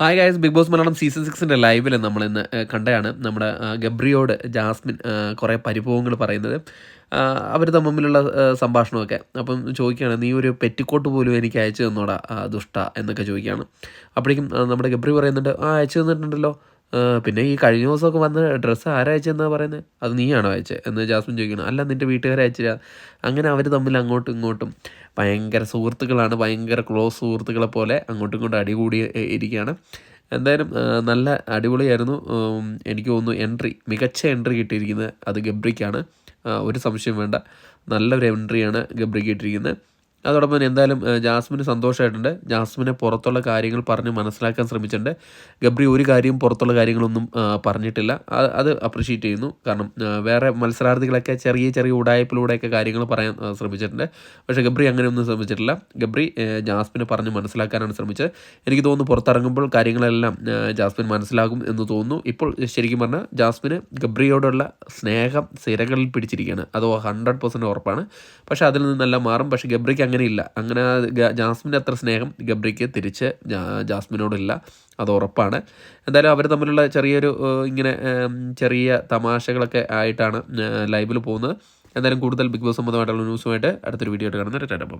Hi guys Big Boss Malayalam season സിക്സിന്റെ ലൈവിൽ നമ്മൾ ഇന്ന് കണ്ടതാണ് നമ്മുടെ ഗബ്രിയോട് ജാസ്മിൻ കുറേ പരിഭവങ്ങൾ പറയുന്നത്. അവർ തമ്മിലുള്ള സംഭാഷണമൊക്കെ. അപ്പം ചോദിക്കുകയാണ് നീ ഒരു പെറ്റിക്കോട്ട് പോലും എനിക്ക് അയച്ചു തന്നോടാ ദുഷ്ട? എന്നൊക്കെ ചോദിക്കുകയാണ്. അപ്പോഴേക്കും നമ്മുടെ ഗബ്രി പറയുന്നുണ്ട് ആ അയച്ചു തന്നിട്ടുണ്ടല്ലോ. പിന്നെ ഈ കഴിഞ്ഞ ദിവസമൊക്കെ വന്ന ഡ്രസ്സ് ആരാ അയച്ചതെന്നാ പറയുന്നത് അത് നീയാണോ അയച്ചത് എന്ന് ജാസ്മിൻ ചോദിക്കണം അല്ല നിന്റെ വീട്ടുകാരെ അയച്ചില്ല. അങ്ങനെ അവർ തമ്മിൽ അങ്ങോട്ടും ഇങ്ങോട്ടും ഭയങ്കര സുഹൃത്തുക്കളാണ്. ഭയങ്കര ക്ലോസ് സുഹൃത്തുക്കളെ പോലെ അങ്ങോട്ടും ഇങ്ങോട്ടും അടികൂടി ഇരിക്കുകയാണ്. എന്തായാലും നല്ല അടിപൊളിയായിരുന്നു. എനിക്ക് തോന്നുന്നു എൻട്രി മികച്ച എൻട്രി കിട്ടിയിരിക്കുന്നത് അത് ഗബ്രിക്കാണ്. ഒരു സംശയം വേണ്ട. നല്ലൊരു എൻട്രിയാണ് ഗബ്രിക്ക് കിട്ടിയിരിക്കുന്നത്. അതോടൊപ്പം തന്നെ എന്തായാലും ജാസ്മിന് സന്തോഷമായിട്ടുണ്ട്. ജാസ്മിനെ പുറത്തുള്ള കാര്യങ്ങൾ പറഞ്ഞ് മനസ്സിലാക്കാൻ ശ്രമിച്ചിട്ടുണ്ട്. ഗബ്രി ഒരു കാര്യവും പുറത്തുള്ള കാര്യങ്ങളൊന്നും പറഞ്ഞിട്ടില്ല. അത് അപ്രിഷ്യേറ്റ് ചെയ്യുന്നു. കാരണം വേറെ മത്സരാർത്ഥികളൊക്കെ ചെറിയ ചെറിയ ഉടായ്പിലൂടെയൊക്കെ കാര്യങ്ങൾ പറയാൻ ശ്രമിച്ചിട്ടുണ്ട്. പക്ഷേ ഗബ്രി അങ്ങനെയൊന്നും ശ്രമിച്ചിട്ടില്ല. ഗബ്രി ജാസ്മിനെ പറഞ്ഞ് മനസ്സിലാക്കാനാണ് ശ്രമിച്ചത്. എനിക്ക് തോന്നുന്നു പുറത്തിറങ്ങുമ്പോൾ കാര്യങ്ങളെല്ലാം ജാസ്മിൻ മനസ്സിലാകും എന്ന് തോന്നുന്നു. ഇപ്പോൾ ശരിക്കും പറഞ്ഞാൽ ജാസ്മിന് ഗബ്രിയോടുള്ള സ്നേഹം സിരകളിൽ പിടിച്ചിരിക്കുകയാണ്. അത് ഹൺഡ്രഡ് പെർസെന്റ് ഉറപ്പാണ്. പക്ഷേ അതിൽ നിന്നെല്ലാം മാറും. പക്ഷേ ഗബ്രിക്ക് അങ്ങനെയില്ല. അങ്ങനെ ജാസ്മിന്റെ അത്ര സ്നേഹം ഗബ്രിക്ക് തിരിച്ച് ജാസ്മിനോടില്ല. അത് ഉറപ്പാണ്. എന്തായാലും അവർ തമ്മിലുള്ള ചെറിയൊരു ഇങ്ങനെ ചെറിയ തമാശകളൊക്കെ ആയിട്ടാണ് ലൈവിൽ പോകുന്നത്. എന്തായാലും കൂടുതൽ ബിഗ് ബോസ് സംബന്ധമായിട്ടുള്ള ന്യൂസുമായിട്ട് അടുത്തൊരു വീഡിയോ ആയിട്ട് കാണുന്നത് ടാറ്റാ ബൈ.